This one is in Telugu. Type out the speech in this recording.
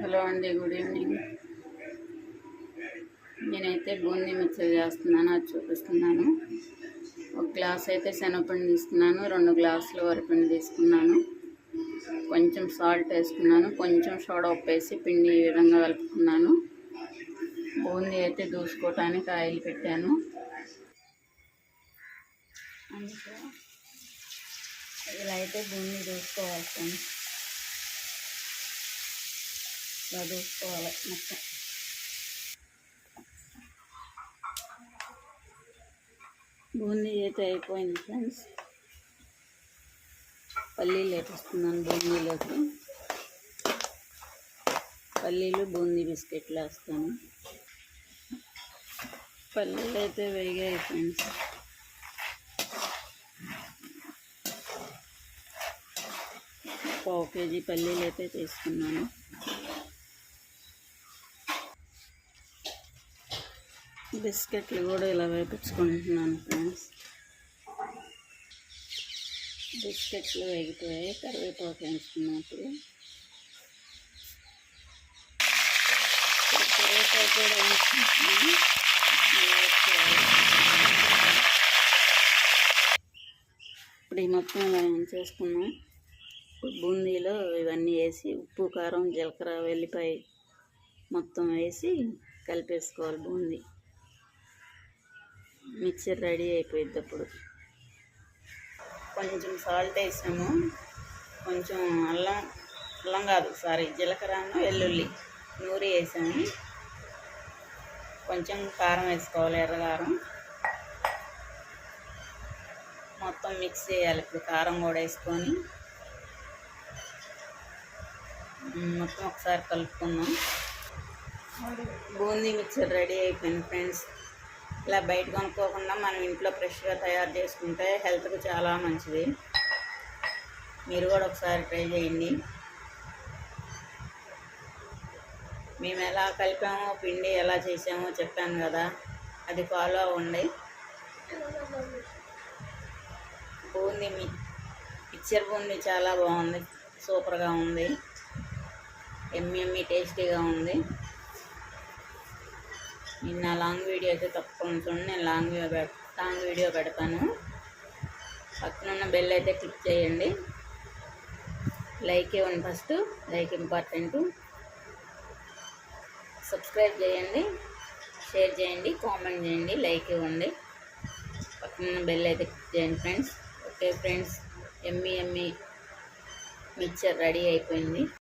హలో అండి గుడ్ ఈవినింగ్. నేనైతే బూందీ మిక్సర్ చేస్తున్నాను అది చూపిస్తున్నాను. ఒక గ్లాస్ అయితే శనగపిండి తీసుకున్నాను రెండు గ్లాసులు వరిపిండి తీసుకున్నాను. కొంచెం సాల్ట్ వేసుకున్నాను కొంచెం సోడా ఉప్పేసి పిండి ఈ విధంగా కలుపుకున్నాను. బూందీ అయితే దూసుకోవటానికి ఆయిల్ పెట్టాను. అందుకే ఇలా అయితే బూందీ దూసుకోవాలి ఇలా దూసుకోవాలి మొత్తం. బూందీ అయితే అయిపోయింది ఫ్రెండ్స్. పల్లీలు వేపిస్తున్నాను బూందీలోకి పల్లీలు బూందీ బిస్కెట్లు వేస్తాను పల్లీలు అయితే వేగాయి ఫ్రెండ్స్. పావు కేజీ పల్లీలు అయితే తీసుకున్నాను. బిస్కెట్లు కూడా ఇలా వేపించుకుంటున్నాను ఫ్రెండ్స్. బిస్కెట్లు వేగిపోయాయి కరివేపాకు వేసుకున్నప్పుడు కరివేపాకు కూడా వేసుకుంటున్నాను ఇప్పుడు ఈ మొత్తం ఇలా చేసుకున్నాం బూందీలో ఇవన్నీ వేసి ఉప్పు కారం జీలకర్ర వెల్లిపాయ మొత్తం వేసి కలిపేసుకోవాలి బూందీ. మిక్చర్ రెడీ అయిపోయింది అప్పుడు. కొంచెం సాల్ట్ వేసాము. కొంచెం అల్లం అల్లం కాదు సారీ జీలకర్రను వెల్లుల్లి నూరి వేసాము. కొంచెం కారం వేసుకోవాలి ఎర్రకారం మొత్తం మిక్స్ చేయాలి ఇప్పుడు కారం కూడా వేసుకొని. మొత్తం ఒకసారి కలుపుకుందాం. బూందీ మిక్చర్ రెడీ అయిపోయింది ఫ్రెండ్స్. ఇలా బయట కొనుక్కోకుండా మనం ఇంట్లో ఫ్రెష్గా తయారు చేసుకుంటే హెల్త్కి చాలా మంచిది. మీరు కూడా ఒకసారి ట్రై చేయండి. మేము ఎలా కలిపామో పిండి ఎలా చేసామో చెప్పాను కదా అది ఫాలో అవ్వండి. బూందీ మీ మిక్చర్ బూందీ చాలా బాగుంది సూపర్గా ఉంది. ఎమ్మి ఎమ్మి టేస్టీగా ఉంది. నిన్న లాంగ్ వీడియో అయితే తప్పకుండా చూడండి. నేను లాంగ్ పె- లాంగ్ వీడియో పెడతాను. పక్కన ఉన్న బెల్ అయితే క్లిక్ చేయండి. లైక్ ఇవ్వండి ఫస్ట్ లైక్ ఇంపార్టెంట్ సబ్స్క్రైబ్ చేయండి. షేర్ చేయండి. కామెంట్ చేయండి. లైక్ ఇవ్వండి. పక్కన ఉన్న బెల్ అయితే క్లిక్ చేయండి ఫ్రెండ్స్ ఓకే ఫ్రెండ్స్ ఎమ్మి ఎమ్మి మిక్చర్ రెడీ అయిపోయింది.